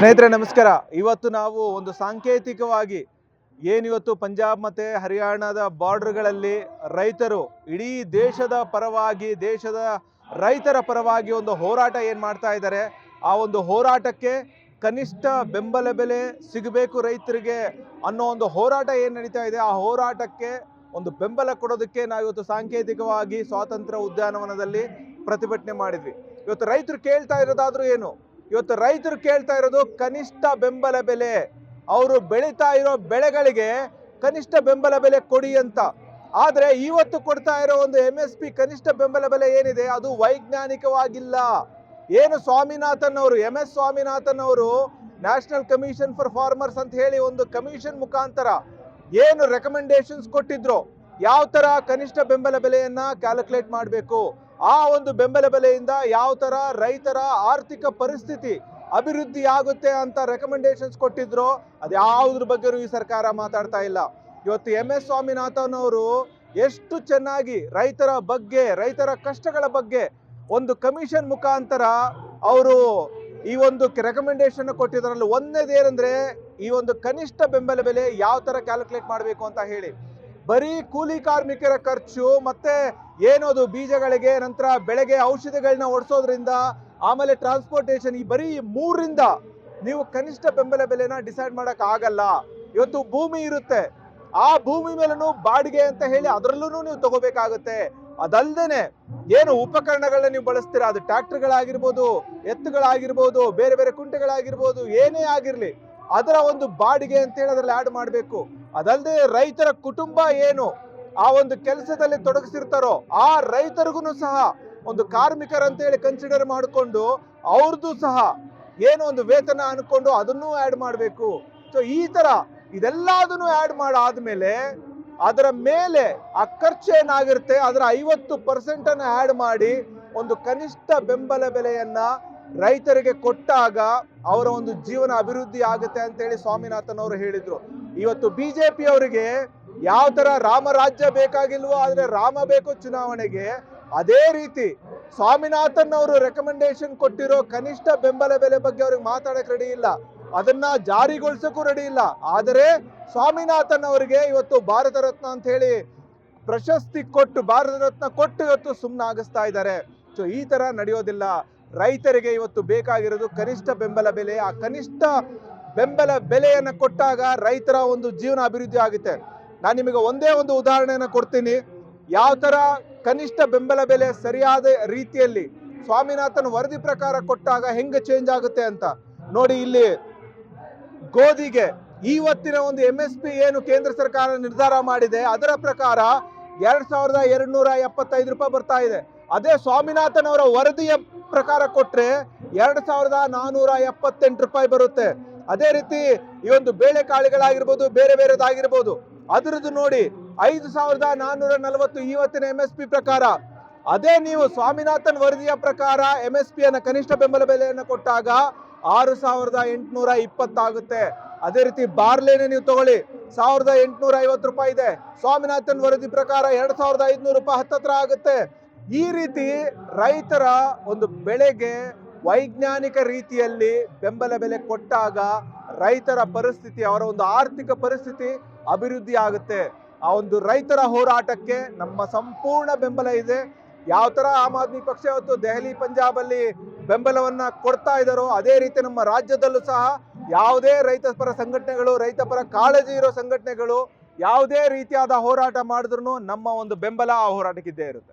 ಸ್ನೇಹಿತರೆ, ನಮಸ್ಕಾರ. ಇವತ್ತು ನಾವು ಒಂದು ಸಾಂಕೇತಿಕವಾಗಿ ಏನಿವತ್ತು ಪಂಜಾಬ್ ಮತ್ತು ಹರಿಯಾಣದ ಬಾರ್ಡರ್ಗಳಲ್ಲಿ ರೈತರು, ಇಡೀ ದೇಶದ ಪರವಾಗಿ, ದೇಶದ ರೈತರ ಪರವಾಗಿ ಒಂದು ಹೋರಾಟ ಏನು ಮಾಡ್ತಾ ಇದ್ದಾರೆ, ಆ ಒಂದು ಹೋರಾಟಕ್ಕೆ ಕನಿಷ್ಠ ಬೆಂಬಲ ಬೆಲೆ ಸಿಗಬೇಕು ರೈತರಿಗೆ ಅನ್ನೋ ಒಂದು ಹೋರಾಟ ಏನು ನಡೀತಾ ಇದೆ, ಆ ಹೋರಾಟಕ್ಕೆ ಒಂದು ಬೆಂಬಲ ಕೊಡೋದಕ್ಕೆ ನಾವು ಇವತ್ತು ಸಾಂಕೇತಿಕವಾಗಿ ಸ್ವಾತಂತ್ರ್ಯ ಉದ್ಯಾನವನದಲ್ಲಿ ಪ್ರತಿಭಟನೆ ಮಾಡಿದ್ವಿ. ಇವತ್ತು ರೈತರು ಕೇಳ್ತಾ ಇರೋದಾದ್ರೂ ಏನು? ಇವತ್ತು ರೈತರು ಕೇಳ್ತಾ ಇರೋದು ಕನಿಷ್ಠ ಬೆಂಬಲ ಬೆಲೆ. ಅವರು ಬೆಳೀತಾ ಇರೋ ಬೆಳೆಗಳಿಗೆ ಕನಿಷ್ಠ ಬೆಂಬಲ ಬೆಲೆ ಕೊಡಿ ಅಂತ. ಆದರೆ ಇವತ್ತು ಕೊಡ್ತಾ ಇರೋ ಒಂದು ಎಂ ಎಸ್ ಪಿ ಕನಿಷ್ಠ ಬೆಂಬಲ ಬೆಲೆ ಏನಿದೆ? ಅದು ವೈಜ್ಞಾನಿಕವಾಗಿಲ್ಲ. ಏನು ಸ್ವಾಮಿನಾಥನ್ ಅವರು, ಎಂ ಎಸ್ ಸ್ವಾಮಿನಾಥನ್ ಅವರು ನ್ಯಾಷನಲ್ ಕಮಿಷನ್ ಫಾರ್ ಫಾರ್ಮರ್ಸ್ ಅಂತ ಹೇಳಿ ಒಂದು ಕಮಿಷನ್ ಮುಖಾಂತರ ಏನು ರೆಕಮೆಂಡೇಶನ್ಸ್ ಕೊಟ್ಟಿದ್ರು? ಯಾವ ತರ ಕನಿಷ್ಠ ಬೆಂಬಲ ಬೆಲೆಯನ್ನ ಕ್ಯಾಲ್ಕುಲೇಟ್ ಮಾಡಬೇಕು? ಆ ಒಂದು ಬೆಂಬಲ ಬೆಲೆಯಿಂದ ಯಾವ ಥರ ರೈತರ ಆರ್ಥಿಕ ಪರಿಸ್ಥಿತಿ ಅಭಿವೃದ್ಧಿ ಆಗುತ್ತೆ ಅಂತ ರೆಕಮೆಂಡೇಶನ್ಸ್ ಕೊಟ್ಟಿದ್ರು ಅದ್ಯಾವುದ್ರ ಬಗ್ಗೆಯೂ ಈ ಸರ್ಕಾರ ಮಾತಾಡ್ತಾ ಇಲ್ಲ. ಇವತ್ತು ಎಂ ಎಸ್ ಸ್ವಾಮಿನಾಥನ್ ಅವರು ಎಷ್ಟು ಚೆನ್ನಾಗಿ ರೈತರ ಬಗ್ಗೆ, ರೈತರ ಕಷ್ಟಗಳ ಬಗ್ಗೆ ಒಂದು ಕಮಿಷನ್ ಮುಖಾಂತರ ಅವರು ಈ ಒಂದು ರೆಕಮೆಂಡೇಶನ್ ಕೊಟ್ಟಿದ್ರಲ್ಲಿ ಒಂದೇದು ಏನಂದ್ರೆ ಈ ಒಂದು ಕನಿಷ್ಠ ಬೆಂಬಲ ಬೆಲೆ ಯಾವ ಥರ ಕ್ಯಾಲ್ಕುಲೇಟ್ ಮಾಡಬೇಕು ಅಂತ ಹೇಳಿ. ಬರೀ ಕೂಲಿ ಕಾರ್ಮಿಕರ ಖರ್ಚು ಮತ್ತೆ ಏನದು ಬೀಜಗಳಿಗೆ, ನಂತರ ಬೆಳೆಗೆ ಔಷಧಿಗಳನ್ನ ಓಡಿಸೋದ್ರಿಂದ ಆಮೇಲೆ ಟ್ರಾನ್ಸ್ಪೋರ್ಟೇಷನ್ ಈ ಬರೀ ಮೂರರಿಂದ ನೀವು ಕನಿಷ್ಠ ಬೆಂಬಲ ಬೆಲೆನ ಡಿಸೈಡ್ ಮಾಡಕ್ ಆಗಲ್ಲ. ಇವತ್ತು ಭೂಮಿ ಇರುತ್ತೆ. ಆ ಭೂಮಿ ಮೇಲೂ ಬಾಡಿಗೆ ಅಂತ ಹೇಳಿ ಅದರಲ್ಲೂ ನೀವು ತಗೋಬೇಕಾಗುತ್ತೆ. ಅದಲ್ದೇನೆ ಏನು ಉಪಕರಣಗಳನ್ನ ನೀವು ಬಳಸ್ತೀರಾ? ಅದು ಟ್ರ್ಯಾಕ್ಟರ್ಗಳಾಗಿರ್ಬೋದು, ಎತ್ತುಗಳಾಗಿರ್ಬೋದು, ಬೇರೆ ಬೇರೆ ಕುಂಟೆಗಳಾಗಿರ್ಬೋದು, ಏನೇ ಆಗಿರ್ಲಿ, ಅದರ ಒಂದು ಬಾಡಿಗೆ ಅಂತ ಹೇಳಿ ಅದ್ರಲ್ಲಿ ಆಡ್ ಮಾಡಬೇಕು. ಅದಲ್ಲದೆ ರೈತರ ಕುಟುಂಬ ಏನು? ಆ ಒಂದು ಕೆಲಸದಲ್ಲಿ ತೊಡಗಿಸಿರ್ತಾರೋ, ಆ ರೈತರಿಗೂ ಸಹ ಒಂದು ಕಾರ್ಮಿಕರ ಅಂತ ಹೇಳಿ ಕನ್ಸಿಡರ್ ಮಾಡಿಕೊಂಡು ಅವ್ರದ್ದು ಸಹ ಏನು ಒಂದು ವೇತನ ಅನ್ಕೊಂಡು ಅದನ್ನೂ ಆಡ್ ಮಾಡಬೇಕು. ಸೊ ಈ ತರ ಇದೆಲ್ಲದನ್ನು ಆಡ್ ಮಾಡಾದ್ಮೇಲೆ ಅದರ ಮೇಲೆ ಆ ಖರ್ಚು ಏನಾಗಿರುತ್ತೆ, ಅದರ ಐವತ್ತು ಪರ್ಸೆಂಟ್ ಅನ್ನು ಆಡ್ ಮಾಡಿ ಒಂದು ಕನಿಷ್ಠ ಬೆಂಬಲ ಬೆಲೆಯನ್ನ ರೈತರಿಗೆ ಕೊಟ್ಟಾಗ ಅವರ ಒಂದು ಜೀವನ ಅಭಿವೃದ್ಧಿ ಆಗುತ್ತೆ ಅಂತ ಹೇಳಿ ಸ್ವಾಮಿನಾಥನ್ ಅವರು ಹೇಳಿದ್ರು. ಇವತ್ತು ಬಿಜೆಪಿ ಅವರಿಗೆ ಯಾವ ತರ ರಾಮರಾಜ್ಯ ಬೇಕಾಗಿಲ್ವೋ ಆದ್ರೆ ರಾಮ ಬೇಕು ಚುನಾವಣೆಗೆ, ಅದೇ ರೀತಿ ಸ್ವಾಮಿನಾಥನ್ ಅವರು ರೆಕಮೆಂಡೇಶನ್ ಕೊಟ್ಟಿರೋ ಕನಿಷ್ಠ ಬೆಂಬಲ ಬೆಲೆ ಬಗ್ಗೆ ಅವ್ರಿಗೆ ಮಾತಾಡಕ್ ರೆಡಿ ಇಲ್ಲ. ಅದನ್ನ ಜಾರಿಗೊಳಿಸಕ್ಕೂ ರೆಡಿ ಇಲ್ಲ. ಆದರೆ ಸ್ವಾಮಿನಾಥನ್ ಅವರಿಗೆ ಇವತ್ತು ಭಾರತ ರತ್ನ ಅಂತ ಹೇಳಿ ಪ್ರಶಸ್ತಿ ಕೊಟ್ಟು, ಭಾರತ ರತ್ನ ಕೊಟ್ಟು ಇವತ್ತು ಸುಮ್ಮನಾಗಿಸ್ತಾ ಇದ್ದಾರೆ. ಸೊ ಈ ತರ ನಡೆಯೋದಿಲ್ಲ. ರೈತರಿಗೆ ಇವತ್ತು ಬೇಕಾಗಿರೋದು ಕನಿಷ್ಠ ಬೆಂಬಲ ಬೆಲೆ. ಆ ಕನಿಷ್ಠ ಬೆಂಬಲ ಬೆಲೆಯನ್ನು ಕೊಟ್ಟಾಗ ರೈತರ ಒಂದು ಜೀವನ ಅಭಿವೃದ್ಧಿ ಆಗುತ್ತೆ. ನಾನು ನಿಮಗೆ ಒಂದೇ ಒಂದು ಉದಾಹರಣೆಯನ್ನು ಕೊಡ್ತೀನಿ. ಯಾವ ಥರ ಕನಿಷ್ಠ ಬೆಂಬಲ ಬೆಲೆ ಸರಿಯಾದ ರೀತಿಯಲ್ಲಿ ಸ್ವಾಮಿನಾಥನ್ ವರದಿ ಪ್ರಕಾರ ಕೊಟ್ಟಾಗ ಹೆಂಗೆ ಚೇಂಜ್ ಆಗುತ್ತೆ ಅಂತ. ನೋಡಿ ಇಲ್ಲಿ ಗೋಧಿಗೆ ಇವತ್ತಿನ ಒಂದು ಎಂ ಎಸ್ ಪಿ ಏನು ಕೇಂದ್ರ ಸರ್ಕಾರ ನಿರ್ಧಾರ ಮಾಡಿದೆ, ಅದರ ಪ್ರಕಾರ ಎರಡ್ ಸಾವಿರದ ಎರಡ್ ನೂರ ಎಪ್ಪತ್ತೈದು ರೂಪಾಯಿ ಬರ್ತಾ ಇದೆ. ಅದೇ ಸ್ವಾಮಿನಾಥನ್ ಅವರ ವರದಿಯ ಪ್ರಕಾರ ಕೊಟ್ಟರೆ ಎರಡು ಸಾವಿರದ ನಾನೂರ ಎಪ್ಪತ್ತೆಂಟು ರೂಪಾಯಿ ಬರುತ್ತೆ. ಅದೇ ರೀತಿ ಈ ಒಂದು ಬೇಳೆಕಾಳುಗಳಾಗಿರ್ಬೋದು ಬೇರೆ ಬೇರೆದಾಗಿರ್ಬೋದು, ಅದರದ್ದು ನೋಡಿ ಐದು ಸಾವಿರದ ನಾನ್ನೂರ ನಲವತ್ತು ಇವತ್ತಿನ ಎಂ ಎಸ್ ಪಿ ಪ್ರಕಾರ. ಅದೇ ನೀವು ಸ್ವಾಮಿನಾಥನ್ ವರದಿಯ ಪ್ರಕಾರ ಎಂ ಎಸ್ ಪಿ ಅನ್ನ ಕನಿಷ್ಠ ಬೆಂಬಲ ಬೆಲೆಯನ್ನು ಕೊಟ್ಟಾಗ ಆರು ಸಾವಿರದ ಎಂಟುನೂರ ಇಪ್ಪತ್ತಾಗುತ್ತೆ. ಅದೇ ರೀತಿ ಬಾರ್ಲೆನೆ ನೀವು ತಗೊಳ್ಳಿ, ಸಾವಿರದ ಎಂಟುನೂರ ಐವತ್ತು ರೂಪಾಯಿ ಇದೆ. ಸ್ವಾಮಿನಾಥನ್ ವರದಿ ಪ್ರಕಾರ ಎರಡ್ ಸಾವಿರದ ಐದುನೂರು ರೂಪಾಯಿ ಹತ್ತತ್ರ ಆಗುತ್ತೆ. ಈ ರೀತಿ ರೈತರ ಒಂದು ಬೆಳೆಗೆ ವೈಜ್ಞಾನಿಕ ರೀತಿಯಲ್ಲಿ ಬೆಂಬಲ ಬೆಲೆ ಕೊಟ್ಟಾಗ ರೈತರ ಪರಿಸ್ಥಿತಿ, ಅವರ ಒಂದು ಆರ್ಥಿಕ ಪರಿಸ್ಥಿತಿ ಅಭಿವೃದ್ಧಿ ಆಗುತ್ತೆ. ಆ ಒಂದು ರೈತರ ಹೋರಾಟಕ್ಕೆ ನಮ್ಮ ಸಂಪೂರ್ಣ ಬೆಂಬಲ ಇದೆ. ಯಾವ ಥರ ಆಮ್ ಆದ್ಮಿ ಪಕ್ಷ ಇವತ್ತು ದೆಹಲಿ ಪಂಜಾಬ್ ಅಲ್ಲಿ ಬೆಂಬಲವನ್ನ ಕೊಡ್ತಾ ಇದ್ದಾರೋ, ಅದೇ ರೀತಿ ನಮ್ಮ ರಾಜ್ಯದಲ್ಲೂ ಸಹ ಯಾವುದೇ ರೈತ ಪರ ಸಂಘಟನೆಗಳು, ರೈತ ಪರ ಕಾಳಜಿ ಇರೋ ಸಂಘಟನೆಗಳು ಯಾವುದೇ ರೀತಿಯಾದ ಹೋರಾಟ ಮಾಡಿದ್ರು ನಮ್ಮ ಒಂದು ಬೆಂಬಲ ಆ ಹೋರಾಟಕ್ಕಿದ್ದೇ ಇರುತ್ತೆ.